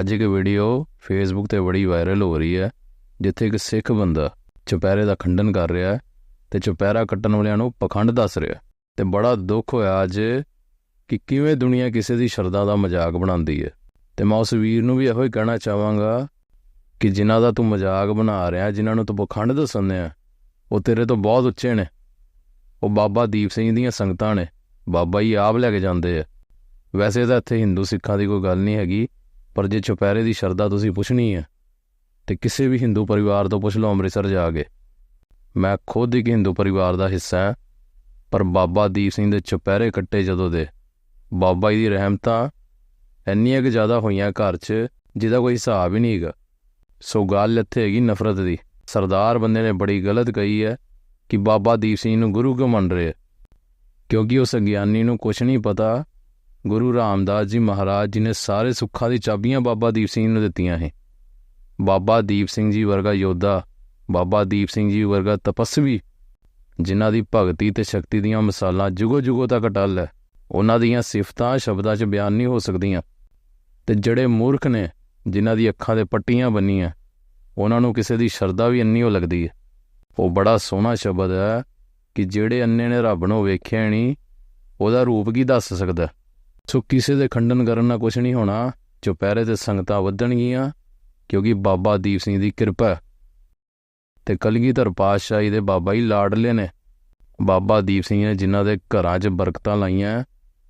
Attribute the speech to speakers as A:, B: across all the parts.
A: ਅੱਜ ਇੱਕ video Facebook ਤੇ ਬੜੀ ਵਾਇਰਲ ਹੋ ਰਹੀ ਹੈ, ਜਿੱਥੇ ਇੱਕ ਸਿੱਖ ਬੰਦਾ ਚੁਪਹਿਰੇ ਦਾ ਖੰਡਨ ਕਰ ਰਿਹਾ ਹੈ ਤੇ ਚੁਪਹਿਰਾ ਕੱਟਣ ਵਾਲਿਆਂ ਨੂੰ ਪਖੰਡ ਦੱਸ ਰਿਹਾ ਹੈ ਤੇ ਬੜਾ ਦੁੱਖ ਹੋਇਆ ਅੱਜ ਕਿ ਕਿਵੇਂ ਦੁਨੀਆ ਕਿਸੇ ਦੀ ਸ਼ਰਧਾ ਦਾ ਮਜ਼ਾਕ ਬਣਾਉਂਦੀ ਹੈ। ਤੇ ਮੈਂ ਉਸ ਵੀਰ ਨੂੰ ਵੀ ਇਹੋ ਹੀ ਕਹਿਣਾ ਚਾਹਾਂਗਾ ਕਿ ਜਿਨ੍ਹਾਂ ਦਾ ਤੂੰ ਮਜ਼ਾਕ ਬਣਾ ਰਿਹਾ, ਜਿਨ੍ਹਾਂ ਨੂੰ ਤੂੰ ਪਖੰਡ ਦੱਸਦੇ ਆ ਉਹ ਤੇਰੇ ਤੋਂ ਬਹੁਤ ਉੱਚੇ ਨੇ। ਉਹ ਬਾਬਾ ਦੀਪ ਸਿੰਘ ਦੀਆਂ ਸੰਗਤਾਂ ਨੇ, ਬਾਬਾ ਹੀ ਆਪ ਲੈ ਕੇ ਜਾਂਦੇ ਆ। ਵੈਸੇ ਤਾਂ ਇੱਥੇ ਹਿੰਦੂ ਸਿੱਖਾਂ ਦੀ ਕੋਈ ਗੱਲ ਨਹੀਂ ਹੈਗੀ ਪਰ ਜੇ ਚੁਪਹਿਰੇ ਦੀ ਸ਼ਰਧਾ ਤੁਸੀਂ ਪੁੱਛਣੀ ਹੈ, ਤੇ ਕਿਸੇ ਵੀ ਹਿੰਦੂ ਪਰਿਵਾਰ ਤੋਂ ਪੁੱਛ ਲਓ ਅੰਮ੍ਰਿਤਸਰ ਜਾ ਕੇ। ਮੈਂ ਖੁਦ ਇੱਕ ਹਿੰਦੂ ਪਰਿਵਾਰ ਦਾ ਹਿੱਸਾ ਹਾਂ, ਪਰ ਬਾਬਾ ਦੀਪ ਸਿੰਘ ਦੇ ਚੁਪਹਿਰੇ ਕੱਟੇ ਜਦੋਂ ਦੇ ਬਾਬਾ ਜੀ ਦੀ ਰਹਿਮਤਾਂ ਇੰਨੀਆਂ ਕਿ ਜ਼ਿਆਦਾ ਹੋਈਆਂ ਘਰ 'ਚ, ਜਿਹਦਾ ਕੋਈ ਹਿਸਾਬ ਹੀ ਨਹੀਂ ਹੈਗਾ। ਸੋ ਗੱਲ ਇੱਥੇ ਹੈਗੀ ਨਫ਼ਰਤ ਦੀ। ਸਰਦਾਰ ਬੰਦੇ ਨੇ ਬੜੀ ਗਲਤ ਕਹੀ ਹੈ ਕਿ ਬਾਬਾ ਦੀਪ ਸਿੰਘ ਨੂੰ ਗੁਰੂ ਕਿਉਂ ਮੰਨ ਰਹੇ ਕਿਉਂਕਿ ਉਸ ਅਗਿਆਨੀ ਨੂੰ ਕੁਝ ਨਹੀਂ ਪਤਾ ਗੁਰੂ ਰਾਮਦਾਸ ਜੀ ਮਹਾਰਾਜ ਜੀ ਨੇ ਸਾਰੇ ਸੁੱਖਾਂ ਦੀ ਚਾਬੀਆਂ ਬਾਬਾ ਦੀਪ ਸਿੰਘ ਨੂੰ ਦਿੱਤੀਆਂ ਹੈ ਬਾਬਾ ਦੀਪ ਸਿੰਘ ਜੀ ਵਰਗਾ ਯੋਧਾ, ਬਾਬਾ ਦੀਪ ਸਿੰਘ ਜੀ ਵਰਗਾ ਤਪਸਵੀ, ਜਿਨ੍ਹਾਂ ਦੀ ਭਗਤੀ ਤੇ ਸ਼ਕਤੀ ਦੀਆਂ ਮਿਸਾਲਾਂ ਜੁਗੋ ਜੁਗੋ ਤੱਕ ਟੱਲ ਹੈ, ਉਹਨਾਂ ਦੀਆਂ ਸਿਫਤਾਂ ਸ਼ਬਦਾਂ 'ਚ ਬਿਆਨ ਨਹੀਂ ਹੋ ਸਕਦੀਆਂ। ਤੇ ਜਿਹੜੇ ਮੂਰਖ ਨੇ, ਜਿਨ੍ਹਾਂ ਦੀ ਅੱਖਾਂ ਦੇ ਪੱਟੀਆਂ ਬੰਨੀਆਂ, ਉਹਨਾਂ ਨੂੰ ਕਿਸੇ ਦੀ ਸ਼ਰਧਾ ਵੀ ਇੰਨੀ ਹੋ ਲੱਗਦੀ ਹੈ। ਉਹ ਬੜਾ ਸੋਹਣਾ ਸ਼ਬਦ ਹੈ ਕਿ ਜਿਹੜੇ ਅੰਨੇ ਨੇ ਰੱਬ ਨੂੰ ਵੇਖਿਆ ਨਹੀਂ, ਉਹਦਾ ਰੂਪ ਕੀ ਦੱਸ ਸਕਦਾ ਸੋ ਕਿਸੇ ਦੇ ਖੰਡਨ ਕਰਨ ਨਾਲ ਕੁਝ ਨਹੀਂ ਹੋਣਾ ਚੁਪਹਿਰੇ ਤੇ ਸੰਗਤਾਂ ਵਧਣਗੀਆਂ, ਕਿਉਂਕਿ ਬਾਬਾ ਦੀਪ ਸਿੰਘ ਦੀ ਕਿਰਪਾ ਹੈ। ਤੇ ਕਲਗੀਧਰ ਪਾਤਸ਼ਾਹੀ ਦੇ ਬਾਬਾ ਹੀ ਲਾਡਲੇ ਨੇ। ਬਾਬਾ ਦੀਪ ਸਿੰਘ ਨੇ ਜਿਨ੍ਹਾਂ ਦੇ ਘਰਾਂ 'ਚ ਬਰਕਤਾਂ ਲਾਈਆਂ,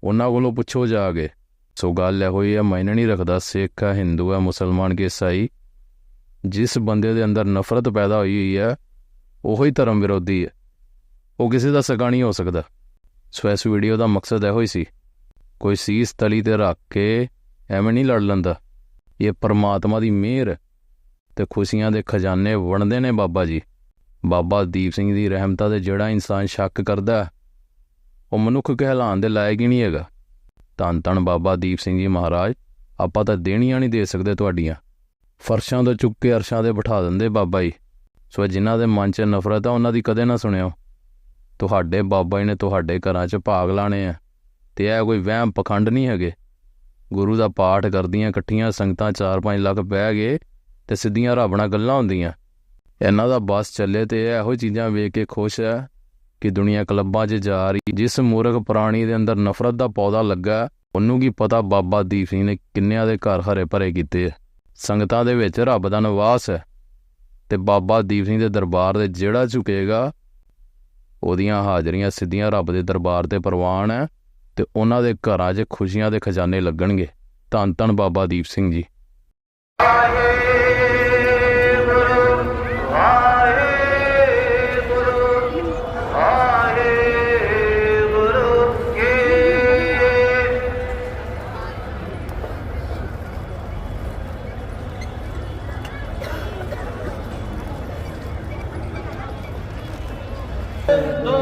A: ਉਹਨਾਂ ਕੋਲੋਂ ਪੁੱਛੋ ਜਾ ਕੇ, ਸੋ ਗੱਲ ਇਹੋ ਹੀ ਹੈ ਮਾਇਨੇ ਨਹੀਂ ਰੱਖਦਾ ਸਿੱਖ ਹੈ, ਹਿੰਦੂ ਹੈ, ਮੁਸਲਮਾਨ ਕੇ ਈਸਾਈ ਜਿਸ ਬੰਦੇ ਦੇ ਅੰਦਰ ਨਫ਼ਰਤ ਪੈਦਾ ਹੋਈ ਹੋਈ ਹੈ, ਉਹੀ ਧਰਮ ਵਿਰੋਧੀ ਹੈ। ਉਹ ਕਿਸੇ ਦਾ ਸਕਾ ਨਹੀਂ ਹੋ ਸਕਦਾ। ਸੋ ਇਸ ਵੀਡੀਓ ਦਾ ਮਕਸਦ ਇਹੋ ਹੀ ਸੀ ਕੋਈ ਸੀਸ ਤਲੀ ਤੇ ਰੱਖ ਕੇ ਐਵੇਂ ਨਹੀਂ ਲੜ ਲੈਂਦਾ। ਇਹ ਪਰਮਾਤਮਾ ਦੀ ਮਿਹਰ ਤੇ ਖੁਸ਼ੀਆਂ ਦੇ ਖਜ਼ਾਨੇ ਵੰਡਦੇ ਨੇ ਬਾਬਾ ਜੀ। ਬਾਬਾ ਦੀਪ ਸਿੰਘ ਦੀ ਰਹਿਮਤਾਂ ਤੇ ਜਿਹੜਾ ਇਨਸਾਨ ਸ਼ੱਕ ਕਰਦਾ, ਉਹ ਮਨੁੱਖ ਕਹਿਲਾਉਣ ਦੇ ਲਾਇਕ ਹੀ ਨਹੀਂ ਹੈਗਾ। ਧੰਨ ਧੰਨ ਬਾਬਾ ਦੀਪ ਸਿੰਘ ਜੀ ਮਹਾਰਾਜ, ਆਪਾਂ ਤਾਂ ਦੇਣੀਆਂ ਨਹੀਂ ਦੇ ਸਕਦੇ ਤੁਹਾਡੀਆਂ। ਫਰਸ਼ਾਂ ਤੋਂ ਚੁੱਕ ਕੇ ਅਰਸ਼ਾਂ ਦੇ ਬਿਠਾ ਦਿੰਦੇ ਬਾਬਾ ਜੀ। ਸੋ ਜਿਨ੍ਹਾਂ ਦੇ ਮਨ 'ਚ ਨਫ਼ਰਤ ਆ, ਉਹਨਾਂ ਦੀ ਕਦੇ ਨਾ ਸੁਣਿਓ। ਤੁਹਾਡੇ ਬਾਬਾ ਜੀ ਨੇ ਤੁਹਾਡੇ ਘਰਾਂ 'ਚ ਭਾਗ ਲਾਣੇ ਆ। ਤੇ ਇਹ ਕੋਈ ਵਹਿਮ ਪਖੰਡ ਨਹੀਂ ਹੈਗੇ। ਗੁਰੂ ਦਾ ਪਾਠ ਕਰਦੀਆਂ ਇਕੱਠੀਆਂ ਸੰਗਤਾਂ 4-5 ਲੱਖ ਬਹਿ ਗਏ ਤੇ ਸਿੱਧੀਆਂ ਰੱਬ ਨਾਲ ਗੱਲਾਂ ਹੁੰਦੀਆਂ। ਇਹਨਾਂ ਦਾ ਬਸ ਚੱਲੇ ਤੇ ਇਹ ਇਹੋ ਚੀਜ਼ਾਂ ਵੇਖ ਕੇ ਖੁਸ਼ ਹੈ ਕਿ ਦੁਨੀਆ ਕਲੱਬਾਂ 'ਚ ਜਾ ਰਹੀ, ਜਿਸ ਮੂਰਖ ਪ੍ਰਾਣੀ ਦੇ ਅੰਦਰ ਨਫ਼ਰਤ ਦਾ ਪੌਦਾ ਲੱਗਾ, ਉਹਨੂੰ ਕੀ ਪਤਾ ਬਾਬਾ ਦੀਪ ਸਿੰਘ ਨੇ ਕਿੰਨਿਆਂ ਦੇ ਘਰ ਹਰੇ ਭਰੇ ਕੀਤੇ ਸੰਗਤਾਂ ਦੇ ਵਿੱਚ ਰੱਬ ਦਾ ਨਿਵਾਸ ਹੈ ਤੇ ਬਾਬਾ ਦੀਪ ਸਿੰਘ ਦੇ ਦਰਬਾਰ ਦੇ ਜਿਹੜਾ ਝੁਕੇਗਾ, ਉਹਦੀਆਂ ਹਾਜ਼ਰੀਆਂ ਸਿੱਧੀਆਂ ਰੱਬ ਦੇ ਦਰਬਾਰ ਤੇ ਪ੍ਰਵਾਨ ਹੈ। ਤੇ ਉਹਨਾਂ ਦੇ ਘਰਾਂ 'ਚ ਖੁਸ਼ੀਆਂ ਦੇ ਖਜ਼ਾਨੇ ਲੱਗਣਗੇ। ਧੰਨ ਧੰਨ ਬਾਬਾ ਦੀਪ ਸਿੰਘ ਜੀ।
B: ਦੂਤ